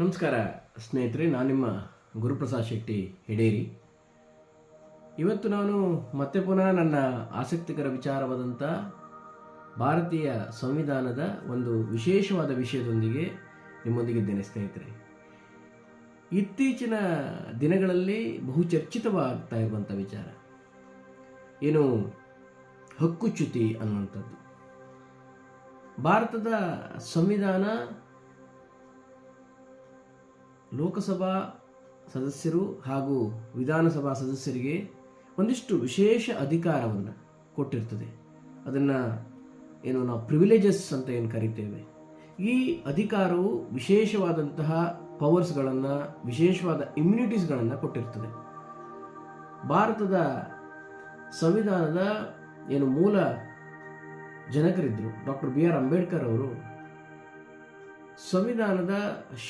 ನಮಸ್ಕಾರ, ಸ್ನೇಹಿತರೆ, ನಾನು ನಿಮ್ಮ ಗುರುಪ್ರಸಾದ್ ಶೆಟ್ಟಿ ಹೆಡೇರಿ. ಇವತ್ತು ನಾನು ಮತ್ತೆ ಪುನಃ ನನ್ನ ಆಸಕ್ತಿಕರ ವಿಚಾರವಾದಂಥ ಭಾರತೀಯ ಸಂವಿಧಾನದ ಒಂದು ವಿಶೇಷವಾದ ವಿಷಯದೊಂದಿಗೆ ನಿಮ್ಮೊಂದಿಗಿದ್ದೇನೆ ಸ್ನೇಹಿತರೆ. ಇತ್ತೀಚಿನ ದಿನಗಳಲ್ಲಿ ಬಹು ಚರ್ಚಿತವಾಗ್ತಾ ಇರುವಂಥ ವಿಚಾರ. ಏನು ಹಕ್ಕುಚ್ಯುತಿ ಅನ್ನುವಂಥದ್ದು. ಭಾರತದ ಸಂವಿಧಾನ ಲೋಕಸಭಾ ಸದಸ್ಯರು ಹಾಗೂ ವಿಧಾನಸಭಾ ಸದಸ್ಯರಿಗೆ ಒಂದಿಷ್ಟು ವಿಶೇಷ ಅಧಿಕಾರವನ್ನು ಕೊಟ್ಟಿರ್ತದೆ. ಅದನ್ನು ಏನು ನಾವು ಪ್ರಿವಿಲೇಜಸ್ ಅಂತ ಏನು ಕರಿತೇವೆ? ಈ ಅಧಿಕಾರವು ವಿಶೇಷವಾದಂತಹ ಪವರ್ಸ್ಗಳನ್ನು ವಿಶೇಷವಾದ ಇಮ್ಯುನಿಟೀಸ್ಗಳನ್ನು ಕೊಟ್ಟಿರ್ತದೆ. ಭಾರತದ ಸಂವಿಧಾನದ ಏನು ಮೂಲ ಜನಕರಿದ್ದರು ಡಾಕ್ಟರ್ ಬಿ ಆರ್ ಅಂಬೇಡ್ಕರ್ ಅವರು ಸಂವಿಧಾನದ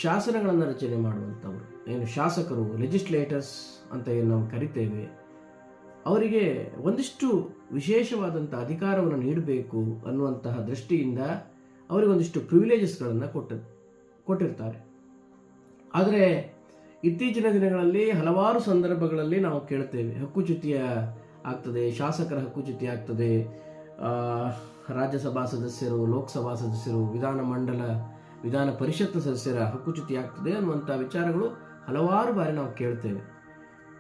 ಶಾಸನಗಳನ್ನು ರಚನೆ ಮಾಡುವಂಥವರು. ಏನು ಶಾಸಕರು ಲೆಜಿಸ್ಲೇಟರ್ಸ್ ಅಂತ ಏನು ನಾವು ಕರಿತೇವೆ, ಅವರಿಗೆ ಒಂದಿಷ್ಟು ವಿಶೇಷವಾದಂಥ ಅಧಿಕಾರವನ್ನು ನೀಡಬೇಕು ಅನ್ನುವಂತಹ ದೃಷ್ಟಿಯಿಂದ ಅವರಿಗೆ ಒಂದಿಷ್ಟು ಪ್ರಿವಿಲೇಜಸ್ಗಳನ್ನು ಕೊಟ್ಟ, ಕೊಟ್ಟಿರ್ತಾರೆ. ಆದರೆ ಇತ್ತೀಚಿನ ದಿನಗಳಲ್ಲಿ ಹಲವಾರು ಸಂದರ್ಭಗಳಲ್ಲಿ ನಾವು ಕೇಳ್ತೇವೆ ಹಕ್ಕುಚ್ಯುತಿಯ ಆಗ್ತದೆ, ಶಾಸಕರ ಹಕ್ಕುಚ್ಯುತಿ ಆಗ್ತದೆ ರಾಜ್ಯಸಭಾ ಸದಸ್ಯರು, ಲೋಕಸಭಾ ಸದಸ್ಯರು ವಿಧಾನಮಂಡಲ ವಿಧಾನ ಪರಿಷತ್ ಸದಸ್ಯರ ಹಕ್ಕುಚ್ಯುತಿ ಆಗ್ತದೆ ಅನ್ನುವಂಥ ವಿಚಾರಗಳು ಹಲವಾರು ಬಾರಿ ನಾವು ಕೇಳ್ತೇವೆ.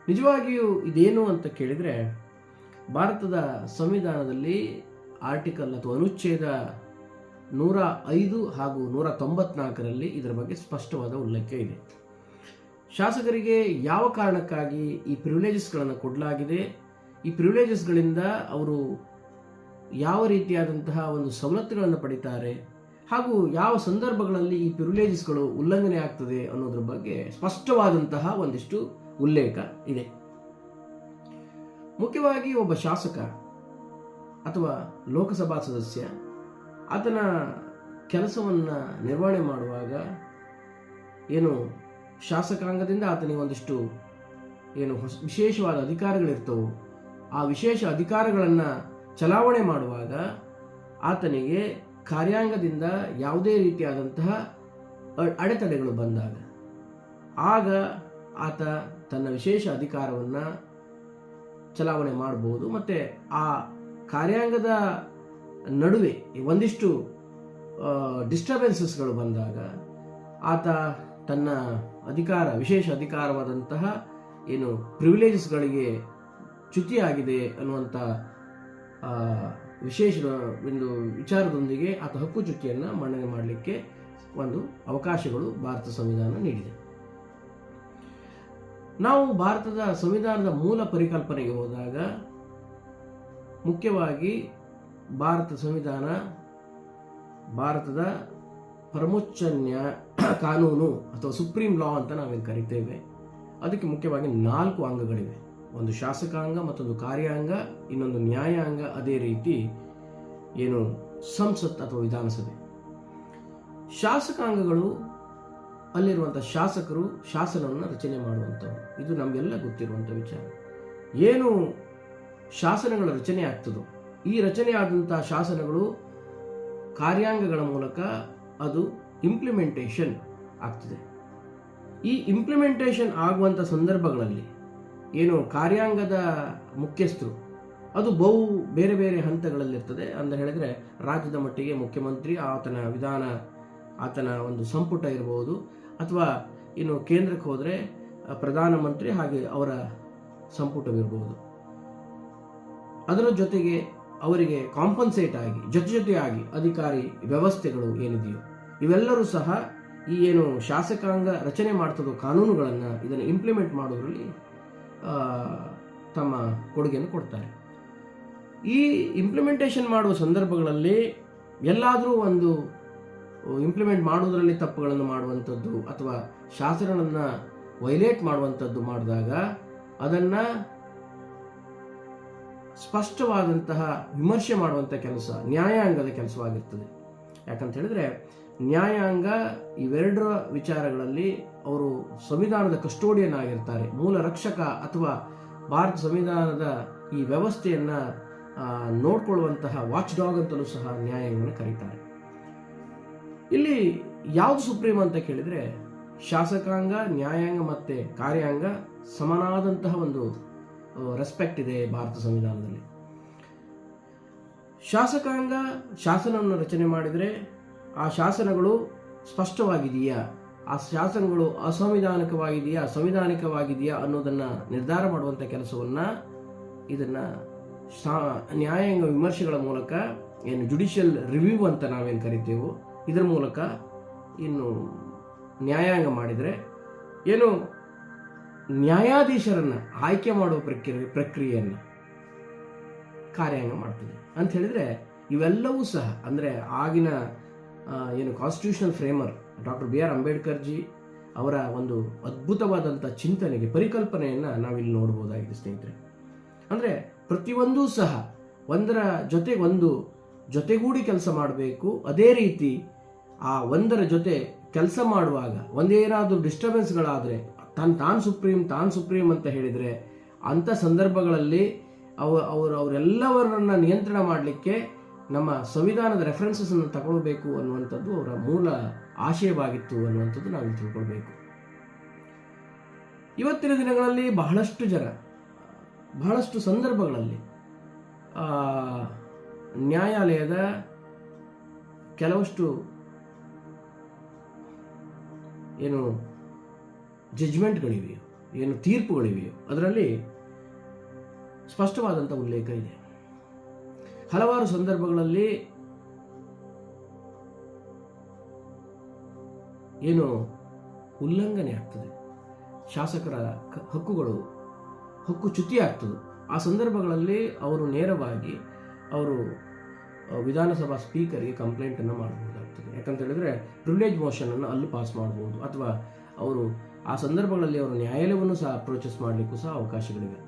ನಿಜವಾಗಿಯೂ ಇದೇನು ಅಂತ ಕೇಳಿದರೆ, ಭಾರತದ ಸಂವಿಧಾನದಲ್ಲಿ ಆರ್ಟಿಕಲ್ ಅಥವಾ ಅನುಚ್ಛೇದ ನೂರ ಐದು ಹಾಗೂ ನೂರ ತೊಂಬತ್ನಾಲ್ಕರಲ್ಲಿ ಇದರ ಬಗ್ಗೆ ಸ್ಪಷ್ಟವಾದ ಉಲ್ಲೇಖ ಇದೆ. ಶಾಸಕರಿಗೆ ಯಾವ ಕಾರಣಕ್ಕಾಗಿ ಈ ಪ್ರಿವಿಲೇಜಸ್ಗಳನ್ನು ಕೊಡಲಾಗಿದೆ? ಈ ಪ್ರಿವಿಲೇಜಸ್ಗಳಿಂದ ಅವರು ಯಾವ ರೀತಿಯಾದಂತಹ ಒಂದು ಸವಲತ್ತುಗಳನ್ನು ಪಡಿತಾರೆ? ಹಾಗೂ ಯಾವ ಸಂದರ್ಭಗಳಲ್ಲಿ ಈ ಪ್ರಿವಿಲೇಜಸ್ಗಳು ಉಲ್ಲಂಘನೆ ಆಗ್ತದೆ ಅನ್ನೋದ್ರ ಬಗ್ಗೆ ಸ್ಪಷ್ಟವಾದಂತಹ ಒಂದಿಷ್ಟು ಉಲ್ಲೇಖ ಇದೆ. ಮುಖ್ಯವಾಗಿ ಒಬ್ಬ ಶಾಸಕ ಅಥವಾ ಲೋಕಸಭಾ ಸದಸ್ಯ ಆತನ ಕೆಲಸವನ್ನು ನಿರ್ವಹಣೆ ಮಾಡುವಾಗ ಏನು ಶಾಸಕಾಂಗದಿಂದ ಆತನಿಗೆ ಒಂದಿಷ್ಟು ಏನು ಹೊಸ, ವಿಶೇಷವಾದ ಅಧಿಕಾರಗಳಿರ್ತವು, ಆ ವಿಶೇಷ ಅಧಿಕಾರಗಳನ್ನು ಚಲಾವಣೆ ಮಾಡುವಾಗ ಆತನಿಗೆ ಕಾರ್ಯಾಂಗದಿಂದ ಯಾವುದೇ ರೀತಿಯಾದಂತಹ ಅಡೆತಡೆಗಳು ಬಂದಾಗ, ಆಗ ಆತ ತನ್ನ ವಿಶೇಷ ಅಧಿಕಾರವನ್ನು ಚಲಾವಣೆ ಮಾಡಬಹುದು ಮತ್ತು ಆ ಕಾರ್ಯಾಂಗದ ನಡುವೆ ಒಂದಿಷ್ಟು ಡಿಸ್ಟರ್ಬೆನ್ಸಸ್ಗಳು ಬಂದಾಗ ಆತ ತನ್ನ ಅಧಿಕಾರ, ವಿಶೇಷ ಅಧಿಕಾರವಾದಂತಹ ಏನು ಪ್ರಿವಿಲೇಜಸ್ಗಳಿಗೆ ಚ್ಯುತಿಯಾಗಿದೆ ಅನ್ನುವಂಥ ವಿಶೇಷ ಒಂದು ವಿಚಾರದೊಂದಿಗೆ ಆತ ಚುಕ್ಕಿಯನ್ನು ಮನ್ನಣೆ ಮಾಡಲಿಕ್ಕೆ ಒಂದು ಅವಕಾಶಗಳು ಭಾರತ ಸಂವಿಧಾನ ನೀಡಿದೆ. ನಾವು ಭಾರತದ ಸಂವಿಧಾನದ ಮೂಲ ಪರಿಕಲ್ಪನೆಗೆ ಹೋದಾಗ ಮುಖ್ಯವಾಗಿ ಭಾರತ ಸಂವಿಧಾನ, ಭಾರತದ ಪರಮೋಚ್ಚ ಕಾನೂನು ಅಥವಾ ಸುಪ್ರೀಂ ಲಾ ಅಂತ ನಾವೇನು ಕರಿತೇವೆ, ಅದಕ್ಕೆ ಮುಖ್ಯವಾಗಿ ನಾಲ್ಕು ಅಂಗಗಳಿವೆ. ಒಂದು ಶಾಸಕಾಂಗ ಮತ್ತೊಂದು ಕಾರ್ಯಾಂಗ, ಇನ್ನೊಂದು ನ್ಯಾಯಾಂಗ ಅದೇ ರೀತಿ ಏನು ಸಂಸತ್ ಅಥವಾ ವಿಧಾನಸಭೆ. ಶಾಸಕಾಂಗಗಳು ಅಲ್ಲಿರುವಂಥ ಶಾಸಕರು ಶಾಸನವನ್ನು ರಚನೆ ಮಾಡುವಂಥವ್ರು. ಇದು ನಮಗೆಲ್ಲ ಗೊತ್ತಿರುವಂಥ ವಿಚಾರ. ಏನು ಶಾಸನಗಳ ರಚನೆ ಆಗ್ತದೋ, ಈ ರಚನೆ ಆದಂಥ ಶಾಸನಗಳು ಕಾರ್ಯಾಂಗಗಳ ಮೂಲಕ ಅದು ಇಂಪ್ಲಿಮೆಂಟೇಷನ್ ಆಗ್ತದೆ. ಈ ಇಂಪ್ಲಿಮೆಂಟೇಷನ್ ಆಗುವಂಥ ಸಂದರ್ಭಗಳಲ್ಲಿ ಏನು ಕಾರ್ಯಾಂಗದ ಮುಖ್ಯಸ್ಥರು. ಅದು ಬಹು ಬೇರೆ ಬೇರೆ ಹಂತಗಳಲ್ಲಿರ್ತದೆ. ಅಂತ ಹೇಳಿದರೆ ರಾಜ್ಯದ ಮಟ್ಟಿಗೆ ಮುಖ್ಯಮಂತ್ರಿ, ಆತನ ವಿಧಾನ, ಆತನ ಒಂದು ಸಂಪುಟ ಇರಬಹುದು ಅಥವಾ ಇನ್ನು ಕೇಂದ್ರಕ್ಕೆ ಹೋದರೆ ಪ್ರಧಾನಮಂತ್ರಿ ಹಾಗೆ ಅವರ ಸಂಪುಟವಿರಬಹುದು ಅದರ ಜೊತೆಗೆ ಅವರಿಗೆ ಕಾಂಪನ್ಸೇಟ್ ಆಗಿ, ಜೊತೆ ಜೊತೆಯಾಗಿ ಅಧಿಕಾರಿ ವ್ಯವಸ್ಥೆಗಳು ಏನಿದೆಯೋ, ಇವೆಲ್ಲರೂ ಸಹ ಈ ಏನು ಶಾಸಕಾಂಗ ರಚನೆ ಮಾಡ್ತದೋ ಕಾನೂನುಗಳನ್ನು ಇದನ್ನು ಇಂಪ್ಲಿಮೆಂಟ್ ಮಾಡೋದ್ರಲ್ಲಿ ತಮ್ಮ ಕೊಡುಗೆಯನ್ನು ಕೊಡ್ತಾರೆ. ಈ ಇಂಪ್ಲಿಮೆಂಟೇಷನ್ ಮಾಡುವ ಸಂದರ್ಭಗಳಲ್ಲಿ ಎಲ್ಲಾದರೂ ಒಂದು ಇಂಪ್ಲಿಮೆಂಟ್ ಮಾಡುವುದರಲ್ಲಿ ತಪ್ಪುಗಳನ್ನು ಮಾಡುವಂಥದ್ದು ಅಥವಾ ಶಾಸನಗಳನ್ನು ವೈಲೇಟ್ ಮಾಡುವಂಥದ್ದು ಮಾಡಿದಾಗ ಅದನ್ನು ಸ್ಪಷ್ಟವಾದಂತಹ ವಿಮರ್ಶೆ ಮಾಡುವಂಥ ಕೆಲಸ, ನ್ಯಾಯಾಂಗದ ಕೆಲಸವಾಗಿರ್ತದೆ. ಯಾಕಂತ ಹೇಳಿದ್ರೆ ನ್ಯಾಯಾಂಗ ಇವೆರಡರ ವಿಚಾರಗಳಲ್ಲಿ ಅವರು ಸಂವಿಧಾನದ ಕಸ್ಟೋಡಿಯನ್ ಆಗಿರ್ತಾರೆ. ಮೂಲ ರಕ್ಷಕ ಅಥವಾ ಭಾರತ ಸಂವಿಧಾನದ ಈ ವ್ಯವಸ್ಥೆಯನ್ನು ನೋಡ್ಕೊಳ್ಳುವಂತಹ ವಾಚ್ ಡಾಗ್ ಅಂತಲೂ ಸಹ ನ್ಯಾಯಾಂಗವನ್ನು ಕರೀತಾರೆ. ಇಲ್ಲಿ ಯಾವುದು ಸುಪ್ರೀಂ ಅಂತ ಕೇಳಿದರೆ, ಶಾಸಕಾಂಗ, ನ್ಯಾಯಾಂಗ ಮತ್ತು ಕಾರ್ಯಾಂಗ ಸಮನಾದಂತಹ ಒಂದು ರೆಸ್ಪೆಕ್ಟ್ ಇದೆ ಭಾರತ ಸಂವಿಧಾನದಲ್ಲಿ. ಶಾಸಕಾಂಗ ಶಾಸನವನ್ನು ರಚನೆ ಮಾಡಿದರೆ ಆ ಶಾಸನಗಳು ಸ್ಪಷ್ಟವಾಗಿದೆಯಾ? ಆ ಶಾಸನಗಳು ಅಸಂವಿಧಾನಿಕವಾಗಿದೆಯಾ, ಸಂವಿಧಾನಿಕವಾಗಿದೆಯಾ ಅನ್ನೋದನ್ನು ನಿರ್ಧಾರ ಮಾಡುವಂಥ ಕೆಲಸವನ್ನು ಇದನ್ನು ಶಾ, ನ್ಯಾಯಾಂಗ ವಿಮರ್ಶೆಗಳ ಮೂಲಕ, ಏನು ಜುಡಿಷಿಯಲ್ ರಿವ್ಯೂ ಅಂತ ನಾವೇನು ಕರಿತೇವೋ, ಇದರ ಮೂಲಕ ಇನ್ನು ನ್ಯಾಯಾಂಗ ಮಾಡಿದರೆ ಏನು ನ್ಯಾಯಾಧೀಶರನ್ನು ಆಯ್ಕೆ ಮಾಡುವ ಪ್ರಕ್ರಿಯೆ, ಪ್ರಕ್ರಿಯೆಯನ್ನು ಕಾರ್ಯಾಂಗ ಮಾಡ್ತದೆ. ಅಂತ ಹೇಳಿದರೆ ಇವೆಲ್ಲವೂ ಸಹ, ಅಂದರೆ ಆಗಿನ ಏನು constitutional framer doctor B R Ambedkar ji ಅವರ ಒಂದು ಅದ್ಭುತವಾದಂಥ ಚಿಂತನೆಗೆ, ಪರಿಕಲ್ಪನೆಯನ್ನು ನಾವಿಲ್ಲಿ ನೋಡ್ಬೋದಾಗಿದೆ ಸ್ನೇಹಿತರೆ. ಅಂದರೆ ಪ್ರತಿಯೊಂದೂ ಸಹ ಒಂದರ ಜೊತೆ ಒಂದು ಜೊತೆಗೂಡಿ ಕೆಲಸ ಮಾಡಬೇಕು. ಅದೇ ರೀತಿ ಆ ಒಂದರ ಜೊತೆ ಕೆಲಸ ಮಾಡುವಾಗ ಒಂದೇನಾದರೂ ಡಿಸ್ಟರ್ಬೆನ್ಸ್ಗಳಾದರೆ ತಾನು ತಾನು ಸುಪ್ರೀಂ ತಾನು ಸುಪ್ರೀಂ ಅಂತ ಹೇಳಿದರೆ ಅಂಥ ಸಂದರ್ಭಗಳಲ್ಲಿ ಅವ ಅವರು ಅವರೆಲ್ಲವರನ್ನ ನಿಯಂತ್ರಣ ಮಾಡಲಿಕ್ಕೆ ನಮ್ಮ ಸಂವಿಧಾನದ ರೆಫರೆನ್ಸಸ್ಸನ್ನು ತಗೊಳ್ಬೇಕು ಅನ್ನುವಂಥದ್ದು ಅವರ ಮೂಲ ಆಶಯವಾಗಿತ್ತು ಅನ್ನುವಂಥದ್ದು ನಾವು ತಿಳ್ಕೊಳ್ಬೇಕು. ಇವತ್ತಿನ ದಿನಗಳಲ್ಲಿ ಬಹಳಷ್ಟು ಜನ, ಬಹಳಷ್ಟು ಸಂದರ್ಭಗಳಲ್ಲಿ ನ್ಯಾಯಾಲಯದ ಕೆಲವಷ್ಟು ಏನು ಜಜ್ಮೆಂಟ್ಗಳಿವೆಯೋ ಏನು ತೀರ್ಪುಗಳಿವೆಯೋ, ಅದರಲ್ಲಿ ಸ್ಪಷ್ಟವಾದಂಥ ಉಲ್ಲೇಖ ಇದೆ. ಹಲವಾರು ಸಂದರ್ಭಗಳಲ್ಲಿ ಏನು ಉಲ್ಲಂಘನೆ ಆಗ್ತದೆ. ಶಾಸಕರ ಹಕ್ಕುಗಳು ಹಕ್ಕು ಚ್ಯುತಿ ಆಗ್ತದೆ. ಆ ಸಂದರ್ಭಗಳಲ್ಲಿ ಅವರು ನೇರವಾಗಿ ಅವರು ವಿಧಾನಸಭಾ ಸ್ಪೀಕರ್ಗೆ ಕಂಪ್ಲೇಂಟನ್ನು ಮಾಡಬಹುದಾಗ್ತದೆ. ಯಾಕಂತ ಹೇಳಿದ್ರೆ ಪ್ರಿವಿಲೇಜ್ ಮೋಷನನ್ನು ಅಲ್ಲಿ ಪಾಸ್ ಮಾಡಬಹುದು ಅಥವಾ ಅವರು, ಆ ಸಂದರ್ಭಗಳಲ್ಲಿ ಅವರು ನ್ಯಾಯಾಲಯವನ್ನು ಸಹ ಅಪ್ರೋಚಸ್ ಮಾಡಲಿಕ್ಕೂ ಸಹ ಅವಕಾಶಗಳಿವೆ.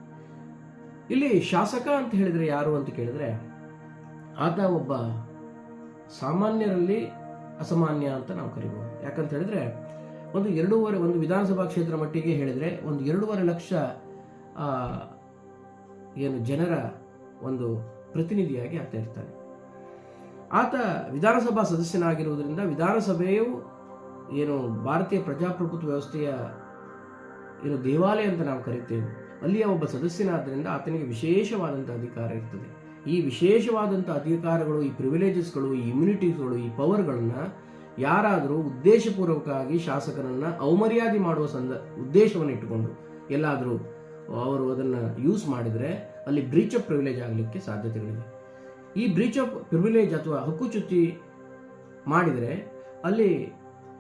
ಇಲ್ಲಿ ಶಾಸಕ ಅಂತ ಹೇಳಿದರೆ ಯಾರು ಅಂತ ಕೇಳಿದ್ರೆ ಆತ ಒಬ್ಬ ಸಾಮಾನ್ಯರಲ್ಲಿ ಅಸಾಮಾನ್ಯ ಅಂತ ನಾವು ಕರಿಬೋದು. ಯಾಕಂತ ಹೇಳಿದ್ರೆ, ಒಂದು ಎರಡೂವರೆ, ಒಂದು ವಿಧಾನಸಭಾ ಕ್ಷೇತ್ರ ಮಟ್ಟಿಗೆ ಹೇಳಿದರೆ, ಒಂದು ಎರಡೂವರೆ ಲಕ್ಷ ಏನು ಜನರ ಒಂದು ಪ್ರತಿನಿಧಿಯಾಗಿ ಆತ ಇರ್ತಾನೆ. ಆತ ವಿಧಾನಸಭಾ ಸದಸ್ಯನಾಗಿರುವುದರಿಂದ ವಿಧಾನಸಭೆಯು ಏನು ಭಾರತೀಯ ಪ್ರಜಾಪ್ರಭುತ್ವ ವ್ಯವಸ್ಥೆಯ ಏನು ದೇವಾಲಯ ಅಂತ ನಾವು ಕರಿತೇವೆ. ಅಲ್ಲಿಯ ಒಬ್ಬ ಸದಸ್ಯನಾದ್ದರಿಂದ ಆತನಿಗೆ ವಿಶೇಷವಾದಂಥ ಅಧಿಕಾರ ಇರ್ತದೆ. ಈ ವಿಶೇಷವಾದಂಥ ಅಧಿಕಾರಗಳು, ಈ ಪ್ರಿವಿಲೇಜಸ್ಗಳು ಈ ಇಮ್ಯುನಿಟೀಸ್ಗಳು ಈ ಪವರ್ಗಳನ್ನು ಯಾರಾದರೂ ಉದ್ದೇಶಪೂರ್ವಕವಾಗಿ ಶಾಸಕರನ್ನು ಅವಮರ್ಯಾದೆ ಮಾಡುವ ಸಂದ, ಉದ್ದೇಶವನ್ನು ಇಟ್ಟುಕೊಂಡು ಎಲ್ಲಾದರೂ ಅವರು ಅದನ್ನು ಯೂಸ್ ಮಾಡಿದರೆ ಅಲ್ಲಿ ಬ್ರೀಚ್ ಆಫ್ ಪ್ರಿವಿಲೇಜ್ ಆಗಲಿಕ್ಕೆ ಸಾಧ್ಯತೆಗಳಿವೆ. ಈ ಬ್ರೀಚ್ ಆಫ್ ಪ್ರಿವಿಲೇಜ್ ಅಥವಾ ಹಕ್ಕುಚ್ಯುತಿ ಮಾಡಿದರೆ ಅಲ್ಲಿ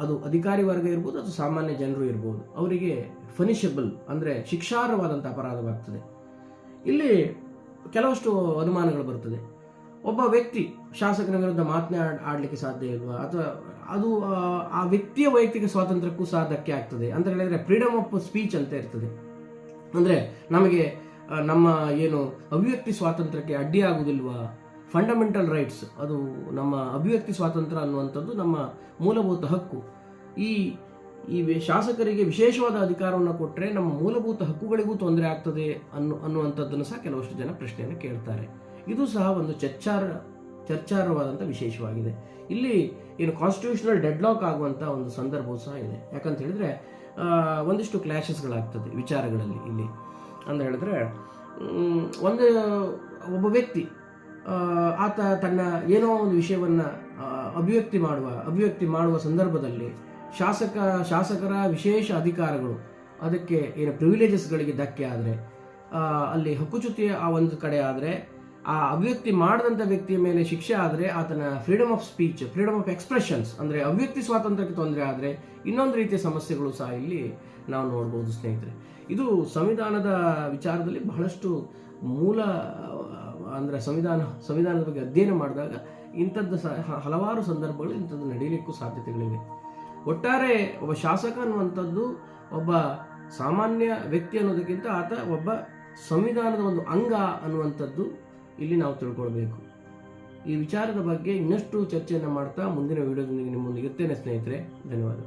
ಅದು ಅಧಿಕಾರಿ ವರ್ಗ ಇರ್ಬೋದು ಅಥವಾ ಸಾಮಾನ್ಯ ಜನರು ಇರ್ಬೋದು, ಅವರಿಗೆ ಫನಿಷಬಲ್ ಅಂದರೆ ಶಿಕ್ಷಾರ್ಹವಾದಂಥ ಅಪರಾಧವಾಗ್ತದೆ. ಇಲ್ಲಿ ಕೆಲವಷ್ಟು ಅನುಮಾನಗಳು ಬರುತ್ತದೆ. ಒಬ್ಬ ವ್ಯಕ್ತಿ ಶಾಸಕನ ವಿರುದ್ಧ ಮಾತನೇ ಆಡಲಿಕ್ಕೆ ಸಾಧ್ಯ ಇಲ್ವಾ? ಅಥವಾ ಅದು ಆ, ವ್ಯಕ್ತಿಯ ವೈಯಕ್ತಿಕ ಸ್ವಾತಂತ್ರ್ಯಕ್ಕೂ ಸಹ ಧಕ್ಕೆ ಆಗ್ತದೆ. ಅಂತ ಹೇಳಿದರೆ ಫ್ರೀಡಮ್ ಆಫ್ ಸ್ಪೀಚ್ ಅಂತ ಇರ್ತದೆ. ಅಂದರೆ ನಮಗೆ ನಮ್ಮ ಏನು ಅಭಿವ್ಯಕ್ತಿ ಸ್ವಾತಂತ್ರ್ಯಕ್ಕೆ ಅಡ್ಡಿಯಾಗುವುದಿಲ್ವಾ ಫಂಡಮೆಂಟಲ್ ರೈಟ್ಸ್ ಅದು ನಮ್ಮ ಅಭಿವ್ಯಕ್ತಿ ಸ್ವಾತಂತ್ರ್ಯ ಅನ್ನುವಂಥದ್ದು ನಮ್ಮ ಮೂಲಭೂತ ಹಕ್ಕು. ಈ ಈ ಶಾಸಕರಿಗೆ ವಿಶೇಷವಾದ ಅಧಿಕಾರವನ್ನು ಕೊಟ್ಟರೆ ನಮ್ಮ ಮೂಲಭೂತ ಹಕ್ಕುಗಳಿಗೂ ತೊಂದರೆ ಆಗ್ತದೆ ಅನ್ನು, ಅನ್ನುವಂಥದ್ದನ್ನು ಸಹ ಕೆಲವಷ್ಟು ಜನ ಪ್ರಶ್ನೆಯನ್ನು ಕೇಳ್ತಾರೆ. ಇದು ಸಹ ಒಂದು ಚರ್ಚಾರ ಚರ್ಚಾರ್ಹವಾದಂಥ ವಿಶೇಷವಾಗಿದೆ. ಇಲ್ಲಿ ಏನು ಕಾನ್ಸ್ಟಿಟ್ಯೂಷನಲ್ ಡೆಡ್ಲಾಕ್ ಆಗುವಂಥ ಒಂದು ಸಂದರ್ಭವೂ ಸಹ ಇದೆ. ಯಾಕಂತ ಹೇಳಿದ್ರೆ ಒಂದಿಷ್ಟು ಕ್ಲಾಶಸ್ಗಳಾಗ್ತದೆ ವಿಚಾರಗಳಲ್ಲಿ ಇಲ್ಲಿ. ಅಂತ ಹೇಳಿದ್ರೆ ಒಂದು, ಒಬ್ಬ ವ್ಯಕ್ತಿ ಆತ ತನ್ನ ಏನೋ ಒಂದು ವಿಷಯವನ್ನು ಅಭಿವ್ಯಕ್ತಿ ಮಾಡುವ ಅಭಿವ್ಯಕ್ತಿ ಮಾಡುವ ಸಂದರ್ಭದಲ್ಲಿ ಶಾಸಕ, ಶಾಸಕರ ವಿಶೇಷ ಅಧಿಕಾರಗಳು ಅದಕ್ಕೆ ಏನು ಪ್ರಿವಿಲೇಜಸ್ಗಳಿಗೆ ಧಕ್ಕೆ ಆದರೆ ಅಲ್ಲಿ ಹಕ್ಕುಚ್ಯುತಿ ಆ ಒಂದು ಕಡೆ ಆದರೆ, ಆ ಅಭಿವ್ಯಕ್ತಿ ಮಾಡದಂಥ ವ್ಯಕ್ತಿಯ ಮೇಲೆ ಶಿಕ್ಷೆ ಆದರೆ ಆತನ freedom of speech freedom of expressions ಅಂದರೆ ಅಭಿವ್ಯಕ್ತಿ ಸ್ವಾತಂತ್ರ್ಯಕ್ಕೆ ತೊಂದರೆ ಆದರೆ ಇನ್ನೊಂದು ರೀತಿಯ ಸಮಸ್ಯೆಗಳು ಸಹ ಇಲ್ಲಿ ನಾವು ನೋಡ್ಬೋದು ಸ್ನೇಹಿತರೆ. ಇದು ಸಂವಿಧಾನದ ವಿಚಾರದಲ್ಲಿ ಬಹಳಷ್ಟು ಮೂಲ, ಅಂದರೆ ಸಂವಿಧಾನ, ಸಂವಿಧಾನದ ಬಗ್ಗೆ ಅಧ್ಯಯನ ಮಾಡಿದಾಗ ಇಂಥದ್ದು ಸಹ ಹಲವಾರು ಸಂದರ್ಭಗಳು ಇಂಥದ್ದು ನಡೀಲಿಕ್ಕೂ ಸಾಧ್ಯತೆಗಳಿವೆ. ಒಟ್ಟಾರೆ ಒಬ್ಬ ಶಾಸಕ ಅನ್ನುವಂಥದ್ದು ಒಬ್ಬ ಸಾಮಾನ್ಯ ವ್ಯಕ್ತಿ ಅನ್ನೋದಕ್ಕಿಂತ ಆತ ಒಬ್ಬ ಸಂವಿಧಾನದ ಒಂದು ಅಂಗ ಅನ್ನುವಂಥದ್ದು ಇಲ್ಲಿ ನಾವು ತಿಳ್ಕೊಳ್ಬೇಕು. ಈ ವಿಚಾರದ ಬಗ್ಗೆ ಇನ್ನಷ್ಟು ಚರ್ಚೆಯನ್ನು ಮಾಡ್ತಾ ಮುಂದಿನ ವಿಡಿಯೋದೊಂದಿಗೆ ನಿಮ್ಮೊಂದಿಗೆ ಇರ್ತೇನೆ ಸ್ನೇಹಿತರೆ ಧನ್ಯವಾದ